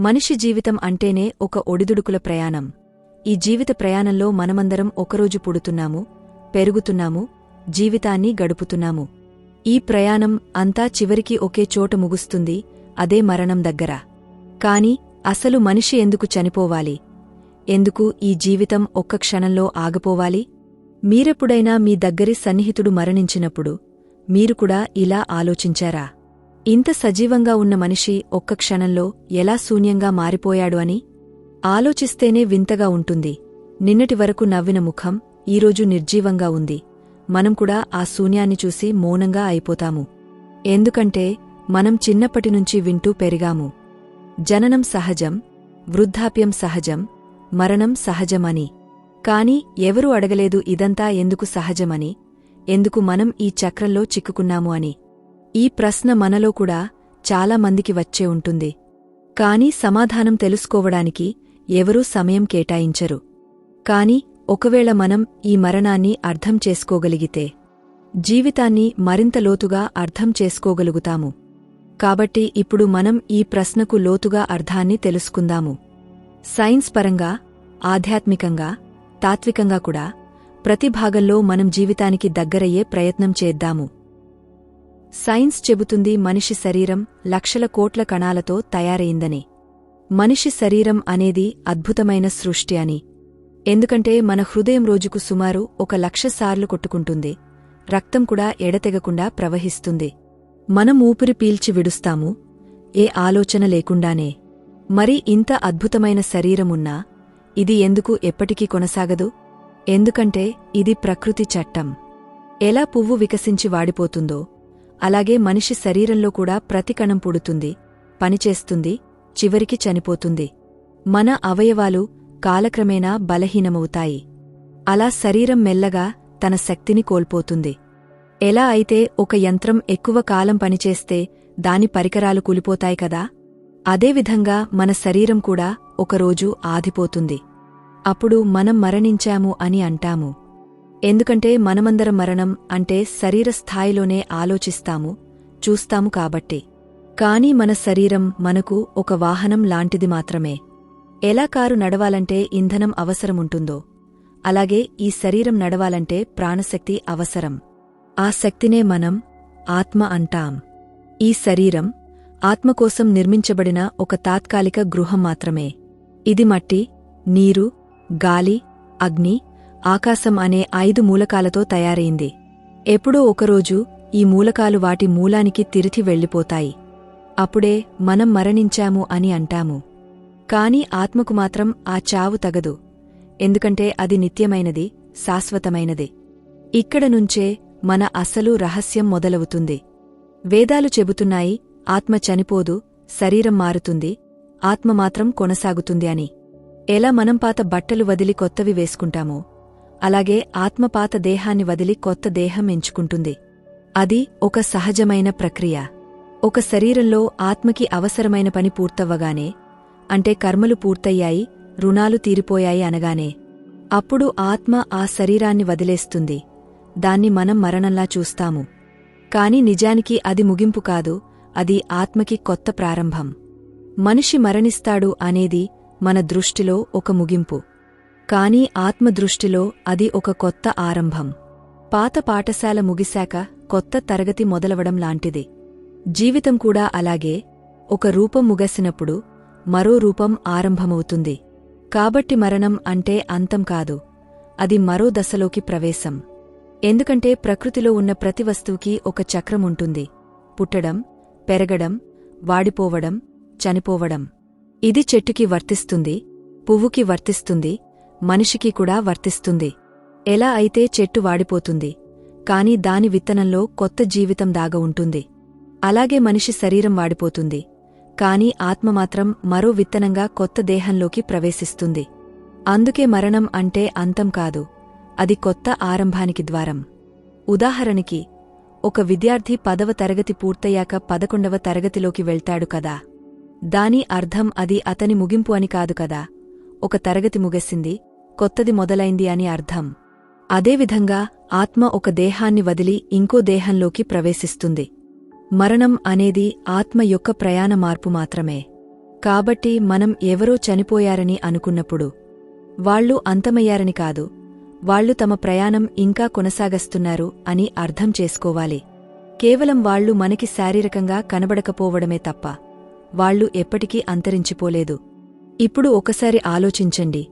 మనిషి జీవితం అంటేనే ఒక ఒడిదుడుకుల ప్రయాణం. ఈ జీవిత ప్రయాణంలో మనమందరం ఒకరోజు పుడుతున్నాము పెరుగుతున్నాము జీవితాన్ని గడుపుతున్నాము. ఈ ప్రయాణం అంతా చివరికి ఒకే చోట ముగుస్తుంది అదే మరణం దగ్గర. కాని అసలు మనిషి ఎందుకు చనిపోవాలి? ఎందుకు ఈ జీవితం ఒక్క క్షణంలో ఆగిపోవాలి? మీరెప్పుడైనా మీ దగ్గరి సన్నిహితుడు మరణించినప్పుడు మీరు కూడా ఇలా ఆలోచించారా? ఇంత సజీవంగా ఉన్న మనిషి ఒక్క క్షణంలో ఎలా శూన్యంగా మారిపోయాడు అని ఆలోచిస్తేనే వింతగా ఉంటుంది. నిన్నటి వరకు నవ్విన ముఖం ఈరోజు నిర్జీవంగా ఉంది. మనం కూడా ఆ శూన్యాన్ని చూసి మౌనంగా అయిపోతాము. ఎందుకంటే మనం చిన్నప్పటినుంచి వింటూ పెరిగాము. జననం సహజం వృద్ధాప్యం సహజం మరణం సహజమని. కాని ఎవరూ అడగలేదు ఇదంతా ఎందుకు సహజమని ఎందుకు మనం ఈ చక్రంలో చిక్కుకున్నాము అని. ఈ ప్రశ్న మనలో కూడా చాలా మందికి వచ్చే ఉంటుంది. కాని సమాధానం తెలుసుకోవడానికి ఎవరూ సమయం కేటాయించరు. కాని ఒకవేళ మనం ఈ మరణాన్ని అర్థం చేసుకోగలిగితే జీవితాన్ని మరింత లోతుగా అర్థం చేసుకోగలుగుతాము. కాబట్టి ఇప్పుడు మనం ఈ ప్రశ్నకు లోతుగా అర్థాన్ని తెలుసుకుందాము. సైన్స్ పరంగా ఆధ్యాత్మికంగా తాత్వికంగా కూడా ప్రతి భాగంలో మనం జీవితానికి దగ్గరయ్యే ప్రయత్నం చేద్దాము. సైన్స్ చెబుతుంది మనిషి శరీరం లక్షల కోట్ల కణాలతో తయారైందని. మనిషి శరీరం అనేది అద్భుతమైన సృష్టి అని. ఎందుకంటే మన హృదయం రోజుకు సుమారు ఒక లక్ష సార్లు కొట్టుకుంటుంది. రక్తం కూడా ఎడతెగకుండా ప్రవహిస్తుంది. మనం ఊపిరి పీల్చి విడుస్తాము. ఏ ఆలోచన లేకుండానే. మరి ఇంత అద్భుతమైన శరీరమున్నా ఇది ఎందుకు ఎప్పటికీ కొనసాగదు? ఎందుకంటే ఇది ప్రకృతి చట్టం. ఎలా పువ్వు వికసించి వాడిపోతుందో అలాగే మనిషి శరీరంలో కూడా ప్రతి కణం పుడుతుంది పనిచేస్తుంది చివరికి చనిపోతుంది. మన అవయవాలు కాలక్రమేణా బలహీనమవుతాయి. అలా శరీరం మెల్లగా తన శక్తిని కోల్పోతుంది. ఎలా అయితే ఒక యంత్రం ఎక్కువ కాలం పనిచేస్తే దాని పరికరాలు కూలిపోతాయి కదా అదేవిధంగా మన శరీరం కూడా ఒకరోజు ఆదిపోతుంది అప్పుడు మనం మరణించాము అని అంటాము. ఎందుకంటే మనమందరం మరణం అంటే శరీర స్థాయిలోనే ఆలోచిస్తాము చూస్తాము కాబట్టి. కాని మన శరీరం మనకు ఒక వాహనం లాంటిది మాత్రమే. ఎలా కారు నడవాలంటే ఇంధనం అవసరముంటుందో అలాగే ఈ శరీరం నడవాలంటే ప్రాణశక్తి అవసరం. ఆ శక్తినే మనం ఆత్మ అంటాం. ఈ శరీరం ఆత్మకోసం నిర్మించబడిన ఒక తాత్కాలిక గృహం మాత్రమే. ఇది మట్టి నీరు గాలి అగ్ని ఆకాశం అనే ఐదు మూలకాలతో తయారైంది. ఎప్పుడో ఒకరోజు ఈ మూలకాలు వాటి మూలానికి తిరిగి వెళ్ళిపోతాయి. అప్పుడే మనం మరణించాము అని అంటాము. కాని ఆత్మకు మాత్రం ఆ చావు తగదు. ఎందుకంటే అది నిత్యమైనది శాశ్వతమైనది. ఇక్కడ నుంచే మన అసలు రహస్యం మొదలవుతుంది. వేదాలు చెబుతున్నాయి ఆత్మ చనిపోదు శరీరం మారుతుంది ఆత్మ మాత్రం కొనసాగుతుంది అని. ఎలా మనం పాత బట్టలు వదిలి కొత్తవి వేసుకుంటామో అలాగే ఆత్మపాత దేహాన్ని వదిలి కొత్త దేహం ఎంచుకుంటుంది. అది ఒక సహజమైన ప్రక్రియ. ఒక శరీరంలో ఆత్మకి అవసరమైన పని పూర్తవ్వగానే అంటే కర్మలు పూర్తయ్యాయి రుణాలు తీరిపోయాయి అనగానే అప్పుడు ఆత్మ ఆ శరీరాన్ని వదిలేస్తుంది. దాన్ని మనం మరణంలా చూస్తాము. కాని నిజానికి అది ముగింపు కాదు అది ఆత్మకి కొత్త ప్రారంభం. మనిషి మరణిస్తాడు అనేది మన దృష్టిలో ఒక ముగింపు. కాని ఆత్మదృష్టిలో అది ఒక కొత్త ఆరంభం. పాత పాఠశాల ముగిశాక కొత్త తరగతి మొదలవడం లాంటిది. జీవితం కూడా అలాగే ఒక రూపం ముగసినప్పుడు మరో రూపం ఆరంభమవుతుంది. కాబట్టి మరణం అంటే అంతం కాదు అది మరో దశలోకి ప్రవేశం. ఎందుకంటే ప్రకృతిలో ఉన్న ప్రతి వస్తువుకి ఒక చక్రముంటుంది పుట్టడం పెరగడం వాడిపోవడం చనిపోవడం. ఇది చెట్టుకి వర్తిస్తుంది పువ్వుకి వర్తిస్తుంది మనిషికి కూడా వర్తిస్తుంది. ఎలా అయితే చెట్టు వాడిపోతుంది కాని దాని విత్తనంలో కొత్త జీవితం దాగ ఉంటుంది. అలాగే మనిషి శరీరం వాడిపోతుంది కాని ఆత్మ మాత్రం మరో విత్తనంగా కొత్త దేహంలోకి ప్రవేశిస్తుంది. అందుకే మరణం అంటే అంతం కాదు అది కొత్త ఆరంభానికి ద్వారం. ఉదాహరణకి ఒక విద్యార్థి పదవ తరగతి పూర్తయ్యాక పదకొండవ తరగతిలోకి వెళ్తాడు కదా. దాని అర్థం అది అతని ముగింపు అని కాదు కదా. ఒక తరగతి ముగసింది కొత్తది మొదలైంది అని అర్థం. అదేవిధంగా ఆత్మ ఒక దేహాన్ని వదిలి ఇంకో దేహంలోకి ప్రవేశిస్తుంది. మరణం అనేది ఆత్మ యొక్క ప్రయాణ మార్పు మాత్రమే. కాబట్టి మనం ఎవరో చనిపోయారని అనుకున్నప్పుడు వాళ్ళు అంతమయ్యారని కాదు వాళ్ళు తమ ప్రయాణం ఇంకా కొనసాగస్తున్నారు అని అర్థం చేసుకోవాలి. కేవలం వాళ్ళు మనకి శారీరకంగా కనబడకపోవడమే తప్ప వాళ్ళు ఎప్పటికీ అంతరించిపోలేదు. ఇప్పుడు ఒకసారి ఆలోచించండి.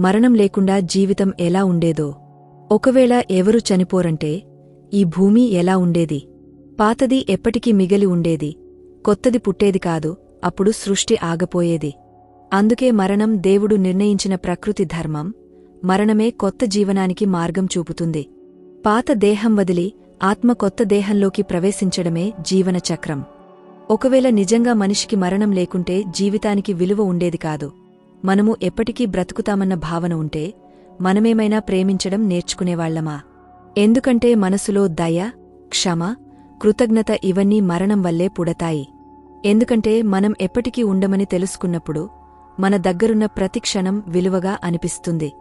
మరణం లేకుండా జీవితం ఎలా ఉండేదో. ఒకవేళ ఎవరు చనిపోరంటే ఈ భూమి ఎలా ఉండేది? పాతది ఎప్పటికీ మిగిలి ఉండేది. కొత్తది పుట్టేది కాదు అప్పుడు సృష్టి ఆగపోయేది. అందుకే మరణం దేవుడు నిర్ణయించిన ప్రకృతి ధర్మం మరణమే కొత్త జీవనానికి మార్గం చూపుతుంది. పాత దేహం వదిలి ఆత్మ కొత్త దేహంలోకి ప్రవేశించడమే జీవన చక్రం. ఒకవేళ నిజంగా మనిషికి మరణం లేకుంటే జీవితానికి విలువ ఉండేది కాదు. మనము ఎప్పటికీ బ్రతుకుతామన్న భావన ఉంటే మనమేమైనా ప్రేమించడం నేర్చుకునేవాళ్ళమా? ఎందుకంటే మనసులో దయ క్షమ కృతజ్ఞత ఇవన్నీ మరణం వల్లే పుడతాయి. ఎందుకంటే మనం ఎప్పటికీ ఉండమని తెలుసుకున్నప్పుడు మన దగ్గరున్న ప్రతి క్షణం విలువగా అనిపిస్తుంది.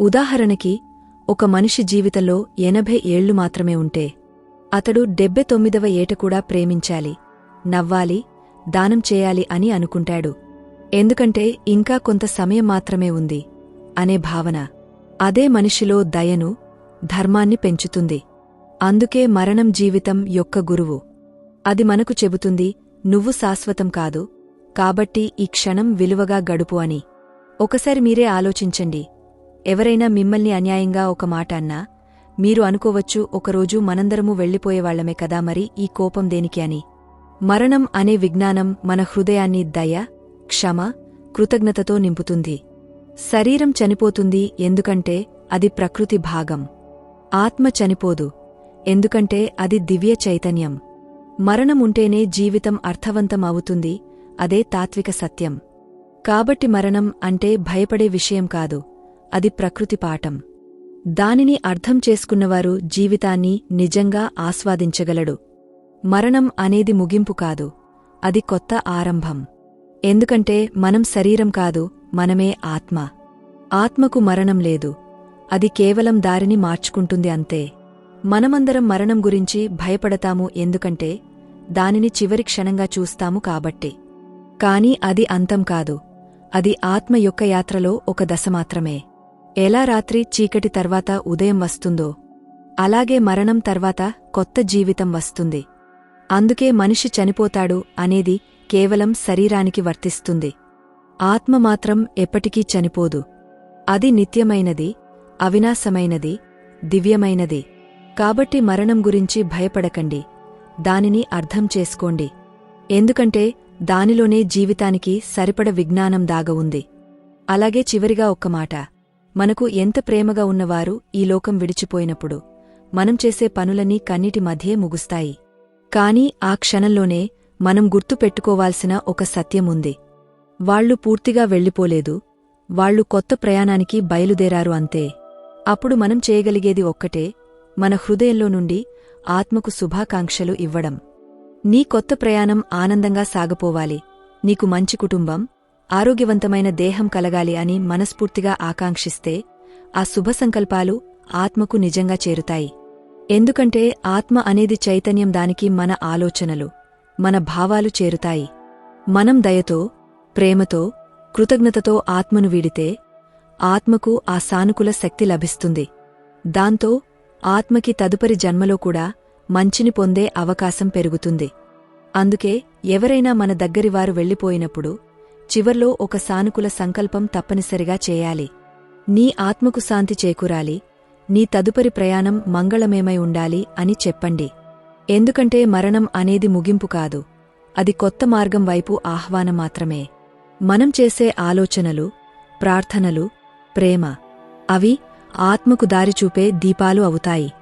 ఉదాహరణకి ఒక మనిషి జీవితంలో ఎనభై ఏళ్ళు మాత్రమే ఉంటే అతడు డెబ్బె తొమ్మిదవ ఏట కూడా ప్రేమించాలి నవ్వాలి దానం చేయాలి అని అనుకుంటాడు. ఎందుకంటే ఇంకా కొంత సమయం మాత్రమే ఉంది అనే భావన. అదే మనిషిలో దయను ధర్మాన్ని పెంచుతుంది. అందుకే మరణం జీవితం యొక్క గురువు. అది మనకు చెబుతుంది నువ్వు శాశ్వతం కాదు కాబట్టి ఈ క్షణం విలువగా గడుపు అని. ఒకసారి మీరే ఆలోచించండి. ఎవరైనా మిమ్మల్ని అన్యాయంగా ఒక మాట అన్నా మీరు అనుకోవచ్చు ఒకరోజు మనందరము వెళ్ళిపోయేవాళ్ళమే కదా మరి ఈ కోపం దేనికి అని. మరణం అనే విజ్ఞానం మన హృదయాన్ని దయ క్షమ కృతజ్ఞతతో నింపుతుంది. శరీరం చనిపోతుంది ఎందుకంటే అది ప్రకృతి భాగం. ఆత్మ చనిపోదు ఎందుకంటే అది దివ్య చైతన్యం. మరణముంటేనే జీవితం అర్థవంతం అవుతుంది అదే తాత్విక సత్యం. కాబట్టి మరణం అంటే భయపడే విషయం కాదు అది ప్రకృతి పాఠం. దానిని అర్థం చేసుకున్నవారు జీవితాన్ని నిజంగా ఆస్వాదించగలడు. మరణం అనేది ముగింపు కాదు అది కొత్త ఆరంభం. ఎందుకంటే మనం శరీరం కాదు మనమే ఆత్మ. ఆత్మకు మరణం లేదు. అది కేవలం దారిని మార్చుకుంటుంది అంతే. మనమందరం మరణం గురించి భయపడతాము ఎందుకంటే దానిని చివరి క్షణంగా చూస్తాము కాబట్టి. కాని అది అంతం కాదు. అది ఆత్మ యొక్క యాత్రలో ఒక దశ మాత్రమే. ఎలా రాత్రి చీకటి తర్వాత ఉదయం వస్తుందో అలాగే మరణం తర్వాత కొత్త జీవితం వస్తుంది. అందుకే మనిషి చనిపోతాడు అనేది కేవలం శరీరానికి వర్తిస్తుంది. ఆత్మ మాత్రం ఎప్పటికీ చనిపోదు. అది నిత్యమైనది అవినాశమైనది దివ్యమైనది. కాబట్టి మరణం గురించి భయపడకండి. దానిని అర్థం చేసుకోండి. ఎందుకంటే దానిలోనే జీవితానికి సరిపడ విజ్ఞానం దాగ ఉంది. అలాగే చివరిగా ఒక్క మాట. మనకు ఎంత ప్రేమగా ఉన్నవారు ఈ లోకం విడిచిపోయినప్పుడు మనం చేసే పనులన్నీ కన్నిటి మధ్యే ముగుస్తాయి. కాని ఆ క్షణంలోనే మనం గుర్తు పెట్టుకోవాల్సిన ఒక సత్యముంది. వాళ్ళు పూర్తిగా వెళ్ళిపోలేదు వాళ్ళు కొత్త ప్రయాణానికి బయలుదేరారు అంతే. అప్పుడు మనం చేయగలిగేది ఒక్కటే మన హృదయంలో నుండి ఆత్మకు శుభాకాంక్షలు ఇవ్వడం. నీ కొత్త ప్రయాణం ఆనందంగా సాగపోవాలి నీకు మంచి కుటుంబం ఆరోగ్యవంతమైన దేహం కలగాలి అని మనస్ఫూర్తిగా ఆకాంక్షిస్తే ఆ శుభ సంకల్పాలు ఆత్మకు నిజంగా చేరుతాయి. ఎందుకంటే ఆత్మ అనేది చైతన్యం దానికి మన ఆలోచనలు. మన భావాలు చేరుతాయి. మనం దయతో ప్రేమతో కృతజ్ఞతతో ఆత్మను వీడితే ఆత్మకు ఆ సానుకూల శక్తి లభిస్తుంది. దాంతో ఆత్మకి తదుపరి జన్మలో కూడా మంచిని పొందే అవకాశం పెరుగుతుంది. అందుకే ఎవరైనా మన దగ్గరివారు వెళ్ళిపోయినప్పుడు చివర్లో ఒక సానుకూల సంకల్పం తప్పనిసరిగా చేయాలి. నీ ఆత్మకు శాంతి చేకూరాలి. నీ తదుపరి ప్రయాణం మంగళమేమై ఉండాలి అని చెప్పండి. ఎందుకంటే మరణం అనేది ముగింపు కాదు. అది కొత్త మార్గం వైపు ఆహ్వానం మాత్రమే. మనం చేసే ఆలోచనలు ప్రార్థనలు ప్రేమ అవి ఆత్మకు దారి చూపే దీపాలు అవుతాయి.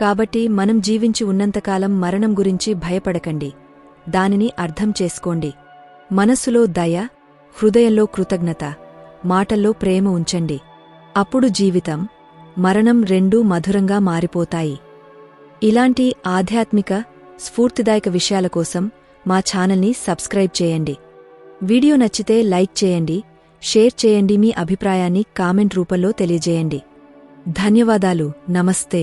కాబట్టి మనం జీవించి ఉన్నంతకాలం మరణం గురించి భయపడకండి. దానిని అర్థం చేసుకోండి. మనస్సులో దయ హృదయంలో కృతజ్ఞత మాటల్లో ప్రేమ ఉంచండి. అప్పుడు జీవితం మరణం రెండూ మధురంగా మారిపోతాయి. ఇలాంటి ఆధ్యాత్మిక స్ఫూర్తిదాయక విషయాల కోసం మా ఛానల్ని సబ్స్క్రైబ్ చేయండి. వీడియో నచ్చితే లైక్ చేయండి షేర్ చేయండి మీ అభిప్రాయాన్ని కామెంట్ రూపంలో తెలియజేయండి. ధన్యవాదాలు. నమస్తే.